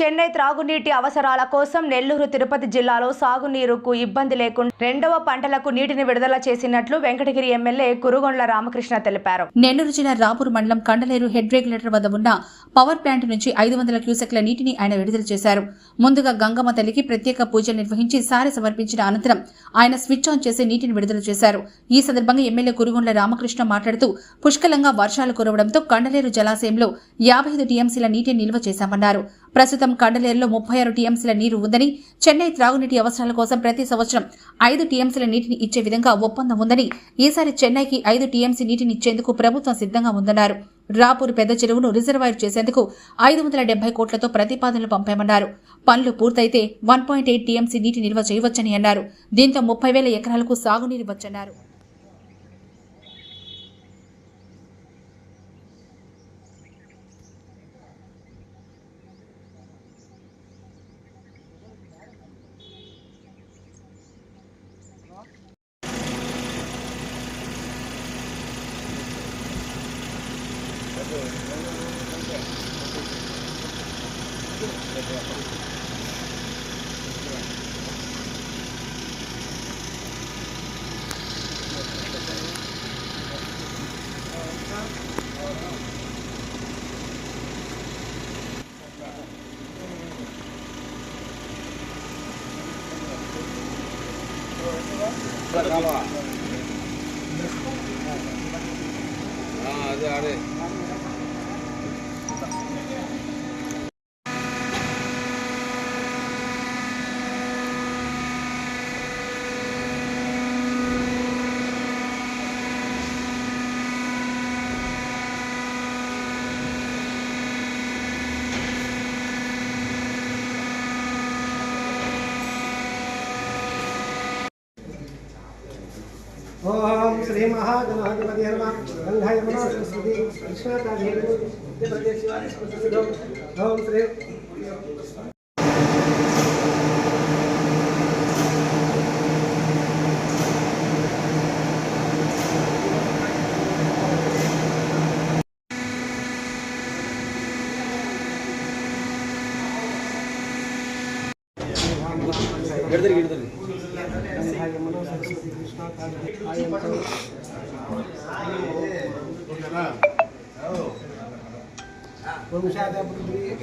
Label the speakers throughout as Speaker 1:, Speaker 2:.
Speaker 1: చెన్నై త్రాగునీటి అవసరాల కోసం నెల్లూరు తిరుపతి జిల్లాలో సాగునీరుకు ఇబ్బంది లేకుండా రెండవ పంటలకు నీటిని విడుదల చేసినట్లు వెంకటగిరి ఎమ్మెల్యే కురుగొండ్ల రామకృష్ణ తెలిపారు.
Speaker 2: నెల్లూరు జిల్లా రాపూర్ మండలం కండలేరు హెడ్ రెగ్యులేటర్ వద్ద ఉన్న పవర్ ప్లాంట్ నుంచి ఐదు వందల క్యూసెక్ల నీటిని ఆయన విడుదల చేశారు. ముందుగా గంగమ్మ తల్లికి ప్రత్యేక పూజలు నిర్వహించి సారి సమర్పించిన అనంతరం ఆయన స్విచ్ ఆన్ చేసి నీటిని విడుదల చేశారు. ఈ సందర్భంగా ఎమ్మెల్యే కురుగొండ్ల రామకృష్ణ మాట్లాడుతూ పుష్కలంగా వర్షాలు కురవడంతో కండలేరు జలాశయంలో యాభై ఐదు టీఎంసీల నీటిని నిల్వ చేశామన్నారు. ప్రస్తుతం కండలేరులో ముప్పై ఆరు టీఎంసీల నీరు ఉందని చెన్నై త్రాగునీటి అవసరాల కోసం ప్రతి సంవత్సరం ఐదు టీఎంసీల నీటిని ఇచ్చే విధంగా ఒప్పందం ఉందని ఈసారి చెన్నైకి ఐదు టీఎంసీ నీటిని ఇచ్చేందుకు ప్రభుత్వం సిద్ధంగా ఉందన్నారు. రాపూర్ పెద్ద చెరువును రిజర్వాయర్ చేసేందుకు ఐదు వందల డెబ్బై కోట్లతో ప్రతిపాదనలు పంపామన్నారు. పనులు పూర్తయితే వన్ పాయింట్ ఎయిట్ టీఎంసీ నీటి నిల్వ చేయవచ్చని అన్నారు. దీంతో ముప్పై వేల ఎకరాలకు సాగునీరు వచ్చన్నారు
Speaker 3: 干嘛？
Speaker 4: 啊，这阿里。श्री महागणाधिपति नमः गंगा यमुना सरस्वती कृष्णा कावेरी मध्य प्रदेश शिवाजी संस्कृत ओम श्री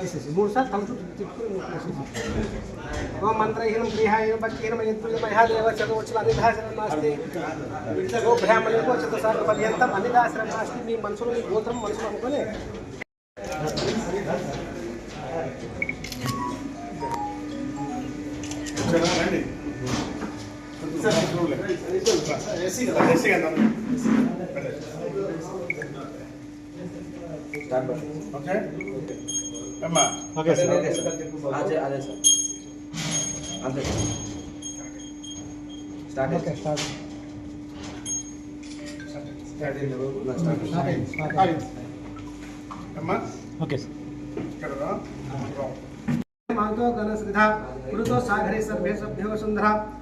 Speaker 4: ఈ సైడ్ ప్లే. జై బోలో గణేష్ మహారాజ్ కి జై మూడు సార్లు తలుచు తిప్పుకుని ఓ మంత్రహీనం గృహాయ భక్తిహీనం యద్మయదేవ చదవచ్చు అనిదాశ్రమం నాస్తి ఓ బ్రాహ్మణులకు చతుసార్లు పర్యంతం అనిదాశ్రమం నాస్తి మీ మనసులో మీ గోత్రం మనసులో అనుకొని
Speaker 3: ఓకే అమ్మా
Speaker 4: ఓకే సార్ ఓకే సార్
Speaker 5: అదే అదే సార్ అంతే
Speaker 4: start okay start start start start అమ్మా ఓకే సార్ ఇక్కడ రా మాంతో గణ శ్రీధా మృతో సాగరే సభ్య సభ్యో సుందరా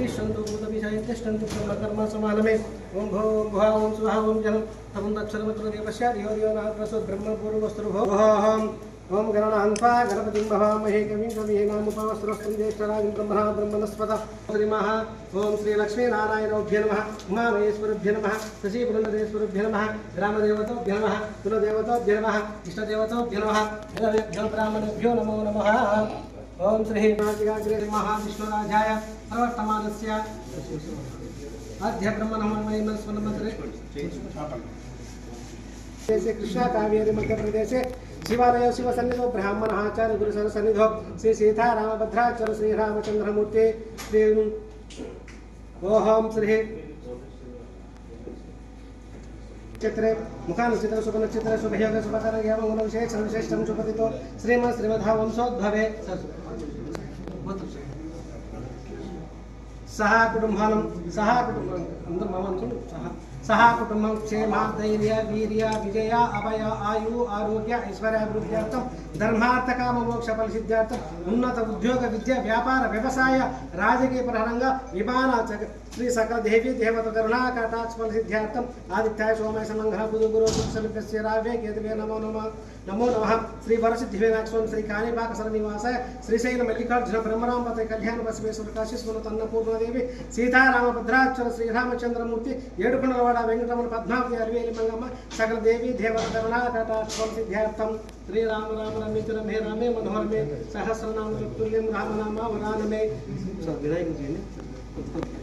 Speaker 4: तिष्ठन्तु भूतविषये तिष्ठन्तु कर्म समानमे ओम भो भुवा ओम स्वाहा ओम जनं तमं दक्षरमत्र देवस्य धियो धियो नः प्रसोद ब्रह्म पूर्वस्तु भो ओम ओम गणनान्त्वा गणपतिं भवामहे कविं कवीनामुपवस्त्रस्तं ज्येष्ठराजं ब्रह्मणा ब्रह्मणस्पत श्रीमः ओम श्रीलक्ष्मीनारायणोभ्य नमः उमामहेश्वरभ्य नमः शशीपुरन्दरेश्वरभ्य नमः ग्रामदेवतोभ्य नमः कुलदेवतोभ्य नमः इष्टदेवतोभ्य नमः जगदेभ्यो ब्राह्मणेभ्यो नमो नमः ओम श्री नाटिकाग्रे महाविष्णुराजाय प्रवर्तमानस्य अध्य ब्रह्मणमन्मयमस्मन्मन्त्रे देशे कृष्णाकावेरी मध्यप्रदेशे शिवालय शिवसन्निधो ब्राह्मण आचार्य गुरुसरसन्निधो श्री सीतारामभद्राचार्य श्री ओहं श्री చిత్రే ముఖానుస్థితం సుఖనక్షత్రే శుభయోగ శుభకర యోగ విశేష విశేషం శుభతితో శ్రీమ శ్రీమధ వంశోద్భవే సహా కుటుంబానం సహా కుటుంబం అందరూ మామ అనుకోండి సహా। సహా కుటుంబం క్షేమ ధైర్య వీర్య విజయ అభయ ఆయు ఆరోగ్య ఐశ్వర్యాభివృద్ధ్యార్థం ధర్మార్థ కామ మోక్ష ఫలసిద్ధ్యార్థం ఉన్నత ఉద్యోగ విద్య వ్యాపార వ్యవసాయ రాజకీయ ప్రహరంగా విమాన చక శ్రీ సకల దేవి దేవత కరుణా కటాక్ష ఫలసిద్ధ్యార్థం ఆదిత్యాయ సోమయ సమంగళ బుధ గురు సమిత్య రావే కేతువే నమో నమ నమో నమ శ్రీ వరసిద్ధివేనాక్షం శ్రీ కాణిపాక సరనివాసాయ శ్రీశైల మల్లికార్జున బ్రహ్మరాంబత కళ్యాణ బసవేశ్వర కాశీశ్వర అన్నపూర్ణదేవి సీతారామ భద్రాచల శ్రీరామచంద్రమూర్తి ఏడుకొండలవాడ వెంకటరమణ పద్మావతి అరవేలి మంగమ్మ సకల దేవి దేవత కరుణా కటాక్షం సిద్ధ్యార్థం శ్రీరామ రామ రమిత రమే రామే మనోహరమే సహస్రనామ తుల్యం రామనామ వరానమే వినాయకుడి భద్రాచల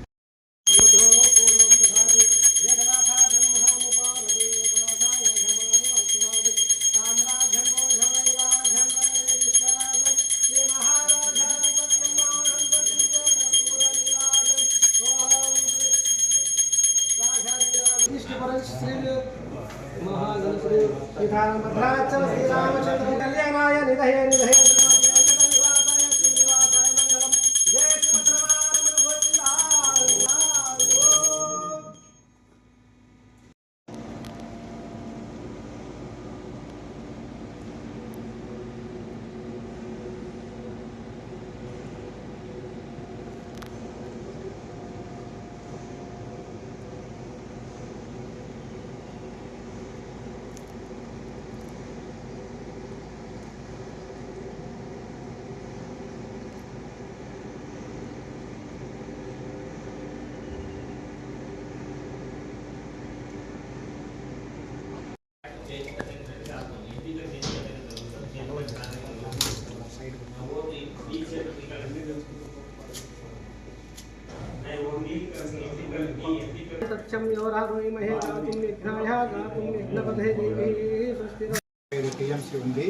Speaker 6: టీఎంసీ ఉంది.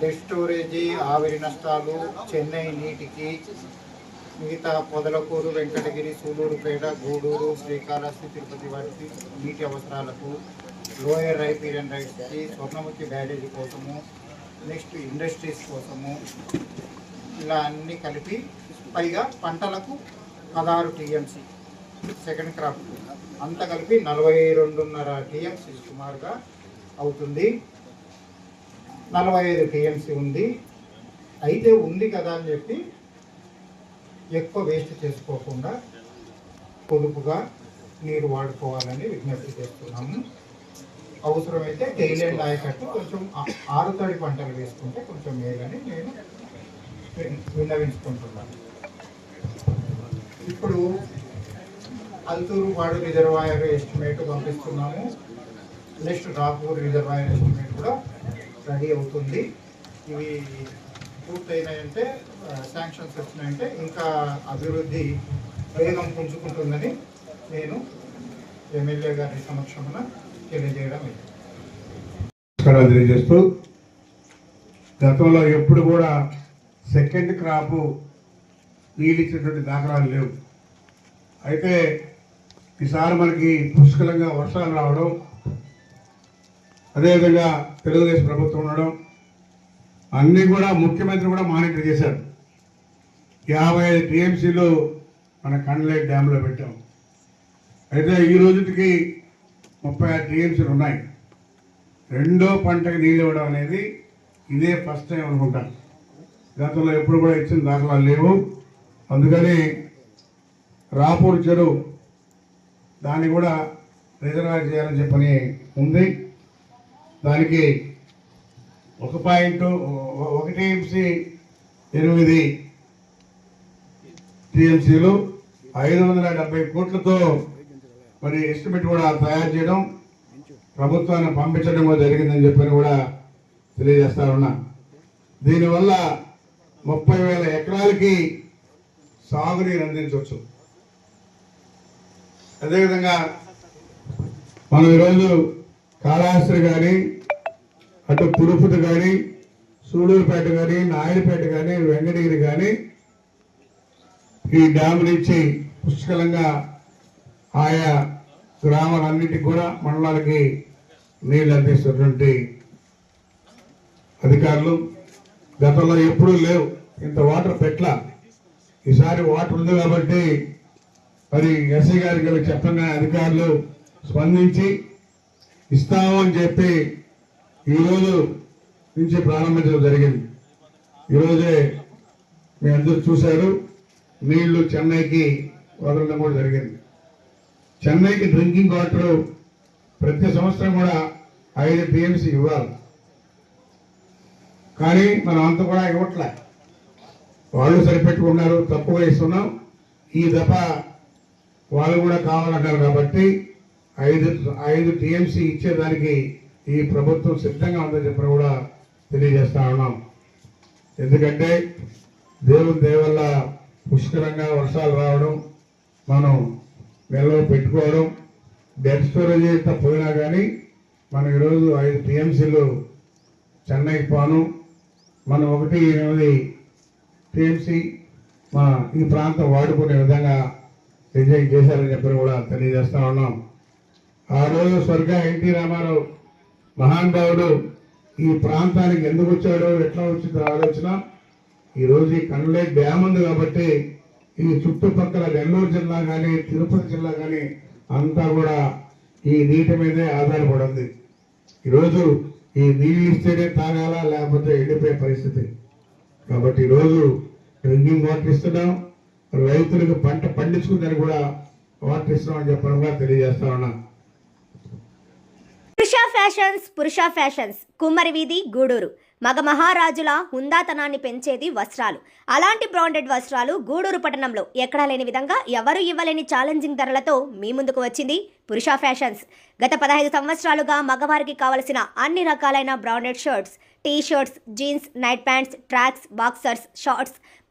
Speaker 6: డెడ్ స్టోరేజీ ఆవిరి నష్టాలు చెన్నై నీటికి మిగతా పొదలకూరు వెంకటగిరి సూలూరుపేట గూడూరు శ్రీకాళహస్తి తిరుపతి వాటికి నీటి అవసరాలకు లోయర్ రైపీరియన్ రైట్స్కి స్వర్ణముఖి బ్యారేజీ కోసము నెక్స్ట్ ఇండస్ట్రీస్ కోసము ఇలా అన్నీ కలిపి పైగా పంటలకు పదహారు టీఎంసీ. Second crop. అంతా కలిపి నలభై రెండున్నర టీఎంసీ సుమారుగా అవుతుంది. నలభై ఐదు టీఎంసీ ఉంది. అయితే ఉంది కదా అని చెప్పి ఎక్కువ వేస్ట్ చేసుకోకుండా పొదుపుగా నీరు వాడుకోవాలని విజ్ఞప్తి చేస్తున్నాము. అవసరమైతే టైలెండ్ ఆయకట్టు కొంచెం ఆరుతడి పంటలు వేసుకుంటే కొంచెం మేలని నేను విన్నవించుకుంటున్నాను. ఇప్పుడు అల్తూరు వాడు రిజర్వాయర్ ఎస్టిమేట్ పంపిస్తున్నాము. నెక్స్ట్ రాపూర్ రిజర్వాయర్ ఎస్టిమేట్ కూడా రెడీ అవుతుంది. ఇవి పూర్తయినాయంటే శాంక్షన్స్ వచ్చినాయంటే ఇంకా అభివృద్ధి వేగం పుంజుకుంటుందని నేను ఎమ్మెల్యే గారి సమక్షమున తెలియజేయడం
Speaker 3: నమస్కారాలు తెలియజేస్తూ గతంలో ఎప్పుడు కూడా సెకండ్ క్రాపు నీళ్ళు ఇచ్చినటువంటి దాఖలాలు లేవు. అయితే ఈసారి మనకి పుష్కలంగా వర్షాలు రావడం అదేవిధంగా తెలుగుదేశం ప్రభుత్వం ఉండడం అన్నీ కూడా ముఖ్యమంత్రి కూడా మానిటర్ చేశారు. యాభై ఐదు టీఎంసీలు మన కండ్లైట్ డ్యాంలో పెట్టాం. అయితే ఈ రోజుకి ముప్పై ఆరు టీఎంసీలు ఉన్నాయి. రెండో పంటకి నీళ్ళు ఇవ్వడం అనేది ఇదే ఫస్ట్ టైం అనుకుంటాను గతంలో ఎప్పుడు కూడా ఇచ్చిన దాఖలాలు లేవు. అందుకని రాపూర్ చెరువు దాన్ని కూడా రిజర్వాయర్ చేయాలని చెప్పని ఉంది. దానికి ఒక పాయింట్ ఒకటి ఎంసీ ఎనిమిది టీఎంసీలు ఐదు వందల డెబ్బై కోట్లతో మరి ఎస్టిమేట్ కూడా తయారు చేయడం ప్రభుత్వాన్ని పంపించడం కూడా జరిగిందని చెప్పని కూడా తెలియజేస్తా ఉన్నా. దీనివల్ల ముప్పై వేల ఎకరాలకి సాగునీరు అందించవచ్చు. అదేవిధంగా మనం ఈరోజు కాళహస్తి కానీ అటు పురుపుది కానీ సూడూరుపేట కానీ నాయుడుపేట కానీ వెంకటగిరి కానీ ఈ డ్యామ్ నుంచి పుష్కలంగా ఆయా గ్రామాలన్నిటికి కూడా మండలాలకి నీళ్ళు అందిస్తున్నటువంటి అధికారులు. గతంలో ఎప్పుడూ లేవు. ఇంత వాటర్ పెట్ల ఈసారి వాటర్ ఉంది కాబట్టి మరి ఎస్ఐ గారికి వీళ్ళకి చెప్పంగా అధికారులు స్పందించి ఇస్తాము అని చెప్పి ఈరోజు నుంచి ప్రారంభించడం జరిగింది. ఈరోజే మీ అందరూ చూశారు నీళ్ళు చెన్నైకి వదలడం కూడా జరిగింది. చెన్నైకి డ్రింకింగ్ వాటర్ ప్రతి సంవత్సరం కూడా ఐదు టీఎంసీ ఇవ్వాలి. కానీ మనం అంత కూడా ఇవ్వట్లే. వాళ్ళు సరిపెట్టుకున్నారు తప్పుగా ఇస్తున్నాం. ఈ దఫా వాళ్ళు కూడా కావాలంటారు కాబట్టి ఐదు ఐదు టీఎంసీ ఇచ్చేదానికి ఈ ప్రభుత్వం సిద్ధంగా ఉందని చెప్పి కూడా తెలియజేస్తా ఉన్నాం. ఎందుకంటే దేవుని దేవల్ల పుష్కలంగా వర్షాలు రావడం మనం నిల్వ పెట్టుకోవడం డెడ్ స్టోరేజ్ ఎంత పోయినా కానీ మనం ఈరోజు ఐదు టీఎంసీలు చెన్నైకి పోను. మనం ఒకటి ఎనిమిది టీఎంసీ మా ఈ ప్రాంతం వాడుకునే విధంగా డిజైన్ చేశారని చెప్పి కూడా తెలియజేస్తా ఉన్నాం. ఆ రోజు స్వర్గ ఎన్టీ రామారావు మహానుభావుడు ఈ ప్రాంతానికి ఎందుకు వచ్చాడో ఎట్లా వచ్చిందో ఆలోచన. ఈరోజు ఈ కనులే డ్యామ్ ఉంది కాబట్టి ఈ చుట్టుపక్కల నెల్లూరు జిల్లా కానీ తిరుపతి జిల్లా కానీ అంతా కూడా ఈ నీటి మీదే ఆధారపడింది ఈరోజు ఈ నీళ్ళు ఇస్తేనే తాగాలా లేకపోతే ఎండిపోయే పరిస్థితి. కాబట్టి ఈరోజు డ్రింకింగ్ వాటర్ ఇస్తున్నాం. రైతులకు పంట పండించుకుందని కూడా వాటర్ ఇస్తున్నాం చెప్పడం కూడా తెలియజేస్తా ఉన్నా.
Speaker 7: పురుష ఫ్యాషన్స్ పురుష ఫ్యాషన్స్ కుమ్మరి వీధి గూడూరు. మగ మహారాజుల హుందాతనాన్ని పెంచేది వస్త్రాలు. అలాంటి బ్రాండెడ్ వస్త్రాలు గూడూరు పట్టణంలో ఎక్కడా లేని విధంగా ఎవరు ఇవ్వలేని ఛాలెంజింగ్ ధరలతో మీ ముందుకు వచ్చింది పురుష ఫ్యాషన్స్. గత పదహైదు సంవత్సరాలుగా మగవారికి కావలసిన అన్ని రకాలైన branded shirts T shirts jeans night pants tracks boxers shorts